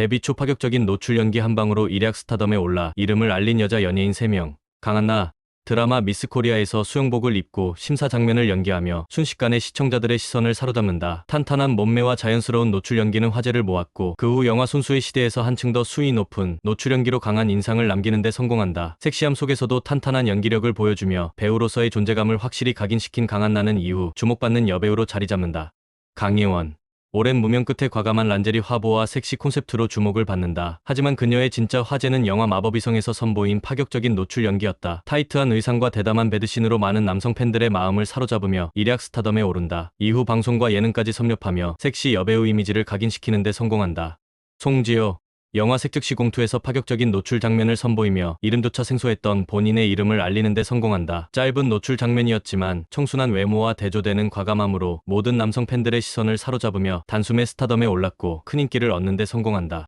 데뷔 초 파격적인 노출 연기 한 방으로 일약 스타덤에 올라 이름을 알린 여자 연예인 3명. 강한나 드라마 미스 코리아에서 수영복을 입고 심사 장면을 연기하며 순식간에 시청자들의 시선을 사로잡는다. 탄탄한 몸매와 자연스러운 노출 연기는 화제를 모았고 그 후 영화 손수의 시대에서 한층 더 수위 높은 노출 연기로 강한 인상을 남기는 데 성공한다. 섹시함 속에서도 탄탄한 연기력을 보여주며 배우로서의 존재감을 확실히 각인시킨 강한나는 이후 주목받는 여배우로 자리 잡는다. 강예원 오랜 무명 끝에 과감한 란제리 화보와 섹시 콘셉트로 주목을 받는다. 하지만 그녀의 진짜 화제는 영화 마법이성에서 선보인 파격적인 노출 연기였다. 타이트한 의상과 대담한 배드신으로 많은 남성 팬들의 마음을 사로잡으며 일약 스타덤에 오른다. 이후 방송과 예능까지 섭렵하며 섹시 여배우 이미지를 각인시키는 데 성공한다. 송지효 영화 색즉시 공투에서 파격적인 노출 장면을 선보이며 이름조차 생소했던 본인의 이름을 알리는 데 성공한다. 짧은 노출 장면이었지만 청순한 외모와 대조되는 과감함으로 모든 남성 팬들의 시선을 사로잡으며 단숨에 스타덤에 올랐고 큰 인기를 얻는 데 성공한다.